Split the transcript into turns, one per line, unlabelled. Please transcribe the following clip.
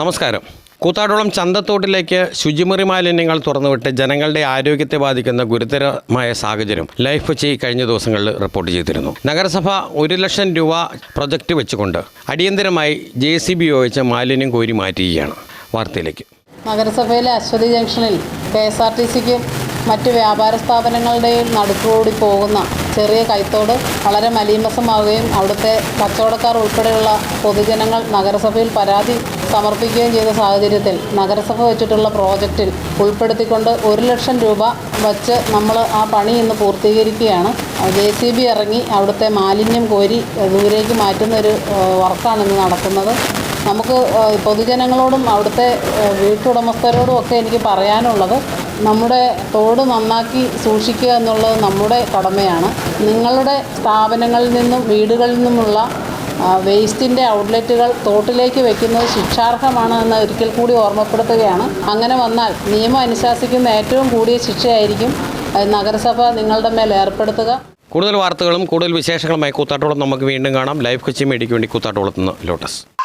നമസ്കാരം. കൂത്താട്ടോളം ചന്തത്തോട്ടിലേക്ക് ശുചിമുറി മാലിന്യങ്ങൾ തുറന്നുവിട്ട് ജനങ്ങളുടെ ആരോഗ്യത്തെ ബാധിക്കുന്ന ഗുരുതരമായ സാഹചര്യം ലൈഫ് ചെയ് കഴിഞ്ഞ ദിവസങ്ങളിൽ റിപ്പോർട്ട് ചെയ്തിരുന്നു. നഗരസഭ ഒരു ലക്ഷം രൂപ പ്രൊജക്റ്റ് വെച്ചുകൊണ്ട് അടിയന്തരമായി ജെ സി ബി ഉപയോഗിച്ച് മാലിന്യം കോരി മാറ്റുകയാണ്. വാർത്തയിലേക്ക്.
നഗരസഭയിലെ അശ്വതി ജംഗ്ഷനിൽ കെ എസ് ആർ ടി സിക്കും മറ്റ് വ്യാപാര സ്ഥാപനങ്ങളുടെയും നടുക്കുകൂടി പോകുന്ന ചെറിയ കൈത്തോട് വളരെ മലീമസമാവുകയും അവിടുത്തെ കച്ചവടക്കാർ ഉൾപ്പെടെയുള്ള പൊതുജനങ്ങൾ നഗരസഭയിൽ പരാതി സമർപ്പിക്കുകയും ചെയ്ത സാഹചര്യത്തിൽ നഗരസഭ വെച്ചിട്ടുള്ള പ്രോജക്റ്റിൽ ഉൾപ്പെടുത്തിക്കൊണ്ട് ഒരു ലക്ഷം രൂപ വച്ച് നമ്മൾ ആ പണി ഇന്ന് പൂർത്തീകരിക്കുകയാണ്. ജെ സി ബി ഇറങ്ങി അവിടുത്തെ മാലിന്യം കോരി ദൂരേക്ക് മാറ്റുന്ന ഒരു ഏഹ്, വർക്കാണ് ഇന്ന് നടക്കുന്നത്. നമുക്ക് പൊതുജനങ്ങളോടും അവിടുത്തെ വീട്ടുടമസ്ഥരോടും ഒക്കെ എനിക്ക് പറയാനുള്ളത് നമ്മുടെ തോട് നന്നാക്കി സൂക്ഷിക്കുക എന്നുള്ളത് നമ്മുടെ കടമയാണ്. നിങ്ങളുടെ സ്ഥാപനങ്ങളിൽ നിന്നും വീടുകളിൽ നിന്നുമുള്ള വേസ്റ്റിന്റെ ഔട്ട്ലെറ്റുകൾ തോട്ടിലേക്ക് വെക്കുന്നത് ശിക്ഷാർഹമാണ് എന്ന് ഒരിക്കൽ കൂടി ഓർമ്മപ്പെടുത്തുകയാണ്. അങ്ങനെ വന്നാൽ നിയമം അനുശാസിക്കുന്ന ഏറ്റവും കൂടിയ ശിക്ഷയായിരിക്കും നഗരസഭ നിങ്ങളുടെ മേൽ ഏർപ്പെടുത്തുക.
കൂടുതൽ വാർത്തകളും കൂടുതൽ വിശേഷങ്ങളുമായി കൂത്താട്ടോളം നമുക്ക് വീണ്ടും കാണാം. ലൈഫ് കൊച്ചി മേടിക്ക് വേണ്ടി കൂത്താട്ടോളത്തുനിന്ന് ലോട്ടസ്.